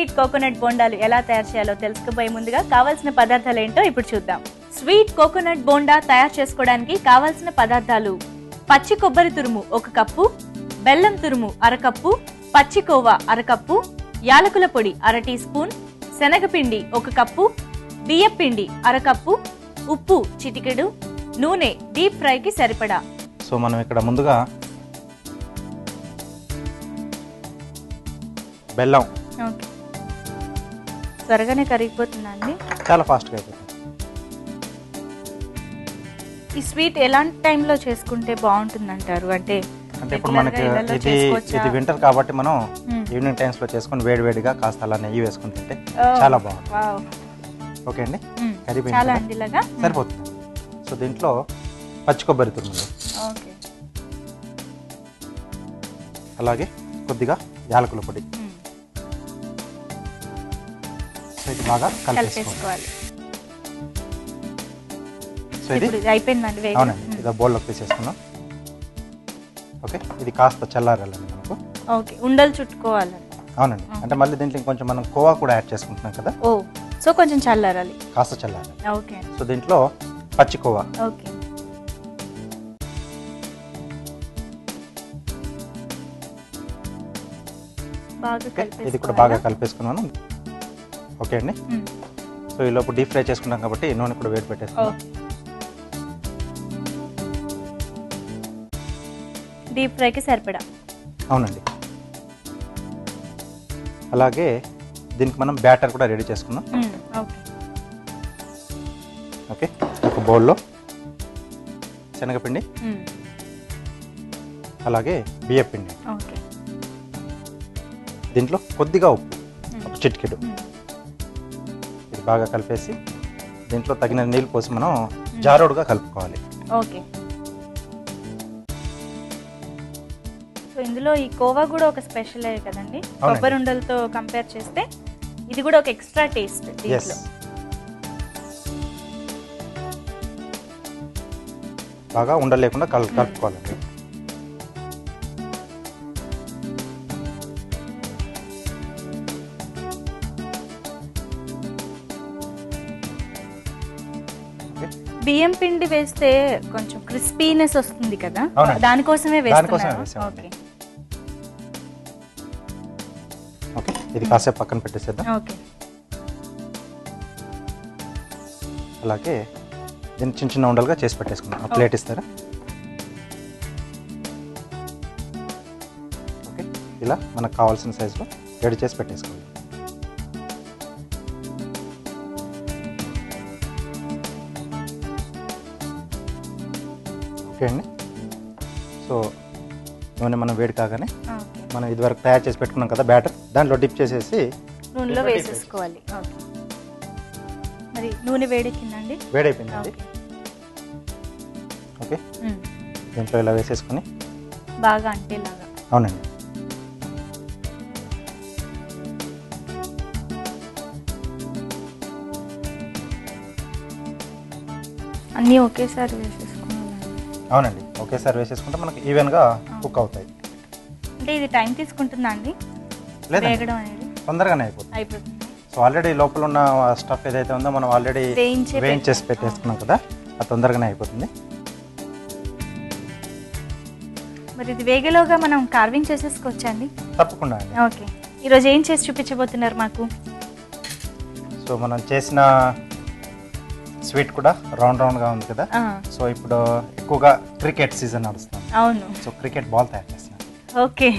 Sweet coconut బోండాలు ఎలా తయారు చేయాలో తెలుసుకోబోయే ముందుగా కావాల్సిన పదార్థాలు ఏంటో ఇప్పుడు చూద్దాం. స్వీట్ కోకోనట్ బోండా తయారు చేసుకోవడానికి కావాల్సిన పదార్థాలు పచ్చి కొబ్బరి తురుము ఒక కప్పు బెల్లం తురుము అరకప్పు పచ్చి కోవా అరకప్పు యాలకుల పొడి అర టీ స్పూన్ శనగపిండి ఒక కప్పు బియ్యపిండి అరకప్పు ఉప్పు చిటికెడు నూనె డీప్ ఫ్రైకి సరిపడా. సో మనం ఇక్కడ ముందుగా బెల్లం ఓకే. త్వరగానే కరిగిపోతుందా అండి? చాలా ఫాస్ట్గా అయిపోతుంది. ఈ స్వీట్ ఎలాంటి టైంలో చేసుకుంటే బాగుంటుంది అంటారు అంటే అంటే ఇప్పుడు మనకి ఇది? ఇది వింటర్ కాబట్టి మనం. ఈవినింగ్ టైమ్స్లో చేసుకొని వేడివేడిగా కాస్త అలా నెయ్యి వేసుకుని తింటే చాలా బాగుంటుంది. ఓకే అండి? మ్మ్. సరిపోతుంది. సో దీంట్లో పచ్చి కొబ్బరి తురుములు. ఓకే. అలాగే కొద్దిగా యాలకుల పొడి. సో ఇది బాగా కలిపేసుకోవాలి. సో ఇది అయిపోయిందండి అవునండి ఇది బౌల్లోకి తీసేసుకున్నాం ఓకే ఇది కాస్త చల్లారాలండి మనకు. ఓకే ఉండలు చుట్టుకోవాలి అవునండి అంటే మళ్ళీ దీంట్లో ఇంకొంచెం మనం కోవా కూడా యాడ్ చేసుకుంటున్నాం కదా. ఓ సో కొంచెం చల్లారాలి. కాస్త చల్లారాలి. ఓకే సో దీంట్లో పచ్చి కోవా. ఓకే. ఇది కూడా? బాగా కలిపేసుకున్నాను. ఓకే అండి. సో ఈ లోపు డీప్ ఫ్రై చేసుకున్నాం కాబట్టి నూనె కూడా వేడి ఓకే. డీప్ ఫ్రైకి సరిపడా? అవునండి. అలాగే దీనికి మనం బ్యాటర్ కూడా రెడీ చేసుకున్నాం. ఓకే. ఒక బౌల్లో శనగపిండి. అలాగే బియ్యపిండి. దీంట్లో కొద్దిగా ఉప్పు. చిటికెడు. బాగా కలిపేసి దీంట్లో తగిన నీళ్ళు పోసి మనం జారోడుగా కలుపుకోవాలి. ఓకే. సో ఇందులో ఈ కోవా కూడా ఒక స్పెషల్ కదండి? కొబ్బరి ఉండలతో కంపేర్ చేస్తే ఇది కూడా ఒక ఎక్స్ట్రా టేస్ట్ దీంట్లో. బాగా ఉండలేకుండా కల్ కలుపుకోవాలండి. బియ్యం పిండి వేస్తే కొంచెం క్రిస్పీనెస్ వస్తుంది కదా. దానికోసమే. ఓకే. ఓకే ఇది కాసేపు పక్కన పెట్టేసేద్దాం. ఓకే. అలాగే దీన్ని చిన్న చిన్న ఉండలుగా చేసి పెట్టేసుకుందాం. ప్లేట్ ఇస్తారా? ఓకే ఇలా మనకు కావాల్సిన సైజులో రెడీ చేసి పెట్టేసుకోవాలి. ఓకే అండి సో నూనె మనం వేడి కాగానే మనం ఇదివరకు తయారు చేసి పెట్టుకున్నాం కదా బ్యాటర్ దాంట్లో డిప్ చేసేసి నూనెలో దీంట్లో వేసేసుకోవాలి. ఓకే. మరి నూనె వేడెక్కిందండి? వేడైపోయిందండి. ఓకే. దీంట్లో ఇలా వేసేసుకొని. బాగా అంటేలాగా. అవునండి. అన్నీ ఒకేసారి వేసేసుకోవాలండి అవునండి ఒకేసారి వేసేసుకుంటే మనకి ఈవెన్గా కుక్ అవుతాయి. అంటే ఇది టైం తీసుకుంటుందా అండి? లేదండి. వేగడం అనేది? తొందరగానే అయిపోతుంది. అయిపోతుంది. సో ఆల్రెడీ లోపల ఉన్న స్టఫ్ ఏదైతే ఉందో మనం ఆల్రెడీ వేయించే వేయించేసి పెట్టాం. పెట్టేసుకున్నాం కదా అది తొందరగానే అయిపోతుంది. మరి ఇది వేగలోగా మనం కార్వింగ్ చేసేసుకోవచ్చండి తప్పకుండా అండి. ఓకే. ఈరోజు ఏం చేసి చూపించబోతున్నారు మాకు? సో మనం చేసిన స్వీట్ కూడా రౌండ్ రౌండ్గా ఉంది కదా. సో ఇప్పుడు ఎక్కువగా క్రికెట్ సీజన్ నడుస్తుంది. అవును. సో క్రికెట్ బాల్ తయారు చేస్తున్నాం ఓకే.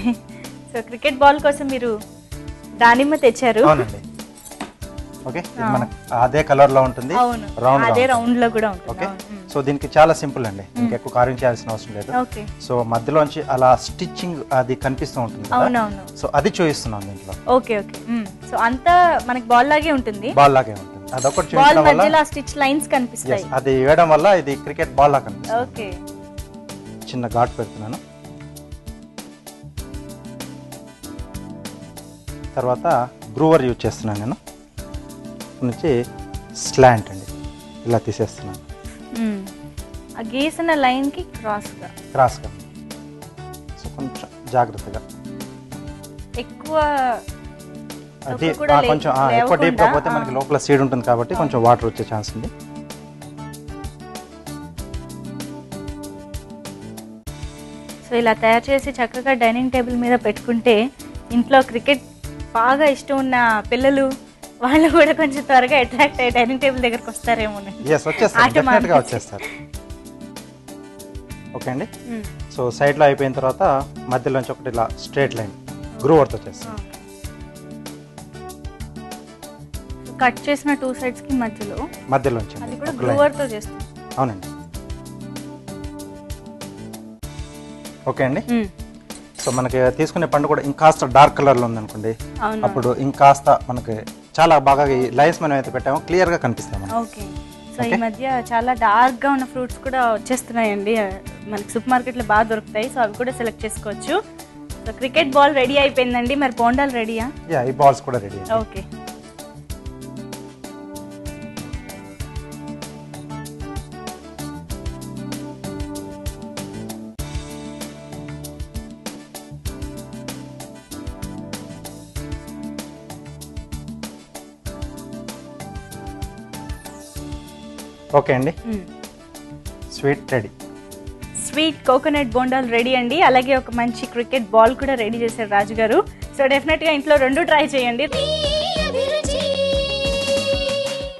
సో క్రికెట్ బాల్ కోసం మీరు దానిమ్మ తెచ్చారు. అవునండి. ఓకే? ఇది మనకు అదే కలర్లో ఉంటుంది. అవును. రౌండ్ అదే రౌండ్లో కూడా ఉంటుంది. ఓకే. సో దీనికి చాలా సింపుల్ అండి. ఇంకా ఎక్కువ కార్యం చేయాల్సిన అవసరం లేదు. ఓకే. సో మధ్యలోంచి అలా స్టిచ్చింగ్ అది కనిపిస్తూ ఉంటుంది అవునవును. సో అది చూపిస్తున్నాం దీంట్లో. Okay okay. సో అంతా మనకి బాల్ లాగే ఉంటుంది. బాల్ లాగే ఉంటుంది. అదొకటి వల్ల స్టిచ్ లైన్స్ కనిపిస్తాయి. అది వేయడం వల్ల ఇది క్రికెట్ బాల్ కనిపిస్తుంది. ఓకే. చిన్న ఘాట్ పెడుతున్నాను. తర్వాత గ్రూవర్ యూజ్ చేస్తున్నాను నేను. నుంచి స్లాంట్ అండి. ఇలా తీసేస్తున్నాను. ఆ గీసిన లైన్కి క్రాస్గా క్రాస్గా. సో కొంచెం జాగ్రత్తగా. ఎక్కువ కొంచెం ఎక్కువ డీప్ లేవకుండా, పోతే మనకి. లోపల సీడ్ ఉంటుంది కాబట్టి కొంచెం వాటర్ వచ్చే ఛాన్స్ ఉంది. సో ఇలా తయారు చేసి చక్కగా డైనింగ్ టేబుల్ మీద పెట్టుకుంటే ఇంట్లో క్రికెట్ బాగా ఇష్టం ఉన్న పిల్లలు వాళ్ళు కూడా కొంచెం త్వరగా అట్రాక్ట్ అయ్యి డైనింగ్ టేబుల్ దగ్గరకు వస్తారేమో. వచ్చేస్తారు. ఓకే అండి? సో సైడ్లో అయిపోయిన తర్వాత మధ్యలోంచి ఒకటి ఇలా స్ట్రేట్ లైన్ గ్రూవర్తో చేస్తాం కట్ చేసిన టూ సైడ్స్కి మధ్యలో అది కూడా line. గ్లూవర్తో చేస్తాం. అవునండి. ఓకే అండి? సో మనకి తీసుకునే పండు కూడా ఇంకాస్త డార్క్ కలర్లో ఉందనుకోండి. అప్పుడు ఇంకాస్త మనకి చాలా బాగా లైన్స్ మనం అయితే పెట్టామో క్లియర్గా కనిపిస్తాయి మనకి. ఓకే. సో ఈ మధ్య చాలా డార్క్గా ఉన్న ఫ్రూట్స్ కూడా వచ్చేస్తున్నాయండి. మనకి సూపర్ మార్కెట్లో బాగా దొరుకుతాయి. సో అవి కూడా సెలెక్ట్ చేసుకోవచ్చు. సో క్రికెట్ బాల్ రెడీ అయిపోయిందండి. మరి బోండాలు రెడీయా? యా ఈ బాల్స్ కూడా రెడీ ఓకే. ఓకే అండి. స్వీట్ రెడీ స్వీట్ కోకోనట్ బోండాలు రెడీ అండి. అలాగే ఒక మంచి క్రికెట్ బాల్ కూడా రెడీ చేశారు రాజు గారు సో డెఫినెట్గా ఇంట్లో రెండు ట్రై చేయండి.